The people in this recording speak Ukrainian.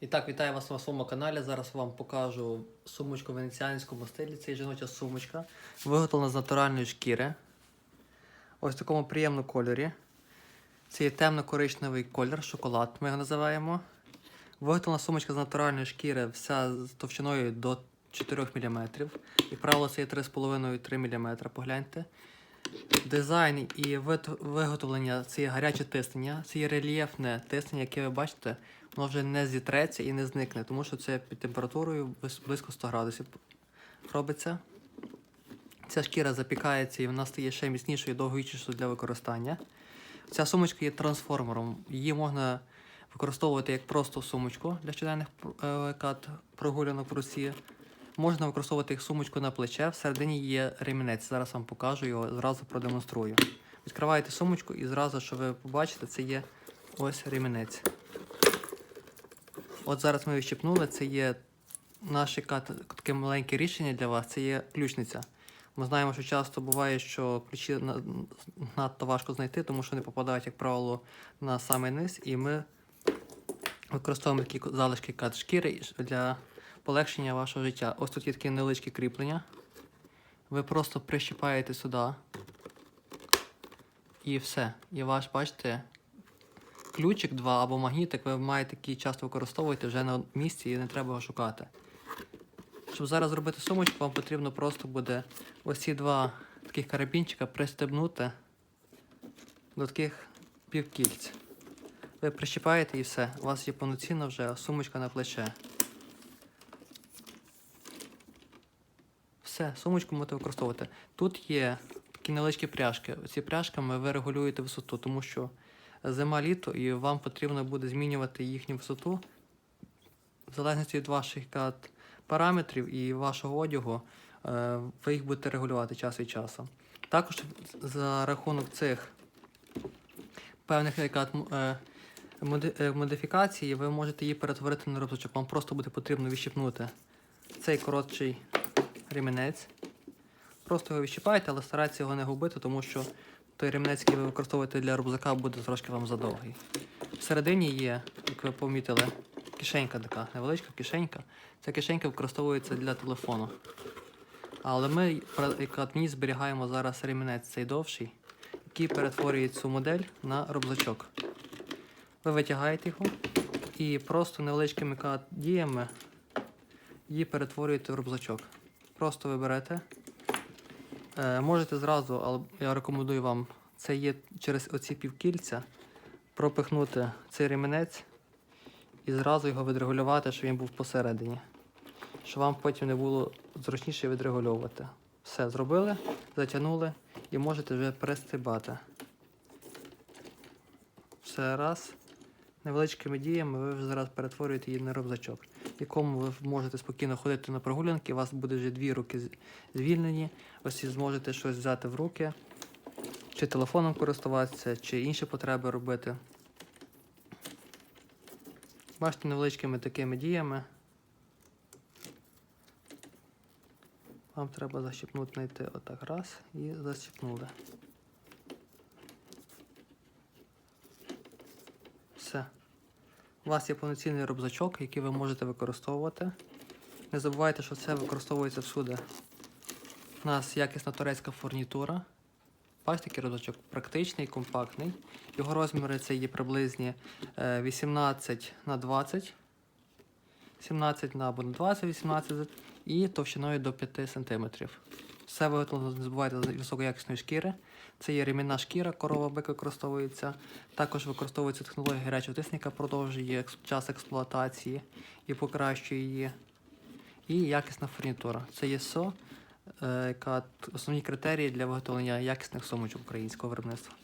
І так, вітаю вас на своєму каналі. Зараз вам покажу сумочку в венеціанському стилі. Це жіноча сумочка, виготовлена з натуральної шкіри. Ось в такому приємному кольорі. Це є темно-коричневий колір, шоколад, ми його називаємо. Виготовлена сумочка з натуральної шкіри, вся з товщиною до 4 мм. Як правило, це є 3,5-3 мм. Погляньте. Дизайн і виготовлення це гаряче тиснення, це рельєфне тиснення, яке ви бачите, воно вже не зітреться і не зникне, тому що це під температурою близько 100 градусів робиться. Ця шкіра запікається і вона стає ще міцнішою і довговічнішою для використання. Ця сумочка є трансформером. Її можна використовувати як просто сумочку для щоденних е, прогулянок в Русі. Можна використовувати як сумочку на плече. Всередині є ремінець. Зараз вам покажу його, зразу продемонструю. Відкриваєте сумочку і зразу, що ви побачите, це є ось ремінець. От зараз ми відщепнули, це є наше таке маленьке рішення для вас, це є ключниця. Ми знаємо, що часто буває, що ключі надто важко знайти, тому що вони попадають, як правило, на самий низ, і ми використовуємо такі залишки кат шкіри для полегшення вашого життя. Ось тут є таке невеличке кріплення. Ви просто прищіпаєте сюди. І все. І ваш, бачите, ключик 2 або магнітик ви маєте який часто використовуєте вже на місці і не треба його шукати. Щоб зараз зробити сумочку, вам потрібно просто буде ось ці два таких карабінчика пристебнути до таких півкільць. Ви прищіпаєте і все. У вас є повноцінна вже сумочка на плече. Все, сумочку можете використовувати. Тут є такі невеличкі пряжки. Ці пряжками ви регулюєте висоту, тому що зима літо і вам потрібно буде змінювати їхню висоту в залежності від ваших параметрів і вашого одягу. е, Ви їх будете регулювати час від часу. Також за рахунок цих певних е, е, модифікацій ви можете її перетворити на рюкзачок. Вам просто буде потрібно відщипнути цей коротший ремінець. Просто його відщипаєте, але старайтеся його не губити, тому що той ремінець, який ви використовуєте для рюкзака, буде трошки вам задовгий. Всередині є, як ви помітили, кишенька така, невеличка кишенька. Ця кишенька використовується для телефону. Але ми, як адмін, зберігаємо зараз ремінець цей довший, який перетворює цю модель на рюкзачок. Ви витягаєте його і просто невеличкими діями її перетворюєте в рюкзачок. Просто ви берете. Е, можете зразу, але я рекомендую вам, це є через оці півкільця, пропихнути цей ремінець і зразу його відрегулювати, щоб він був посередині. Щоб вам потім не було зручніше відрегульовувати. Все, зробили, затягнули і можете вже перестрибати. Все раз. Невеличкими діями ви вже зараз перетворюєте її на рюкзачок, в якому ви можете спокійно ходити на прогулянки, у вас буде вже дві руки звільнені, ось і зможете щось взяти в руки, чи телефоном користуватися, чи інші потреби робити. Бачите, невеличкими такими діями. Вам треба защіпнути, знайти отак раз і защіпнули. Все. У вас є повноцінний рюкзачок, який ви можете використовувати. Не забувайте, що це використовується всюди. У нас якісна турецька фурнітура. Бачите, який рюкзачок практичний, компактний. Його розміри це є приблизні е, 18 на 20, 17 на або на 20, 18 і товщиною до 5 см. Все виготовлено, не забувайте, з високоякісної шкіри. Це є ремінна шкіра, корова бик використовується. Також використовується технологія гарячого тисника, продовжує час експлуатації і покращує її. І якісна фурнітура. Це є СО, е, яка основні критерії для виготовлення якісних сумочок українського виробництва.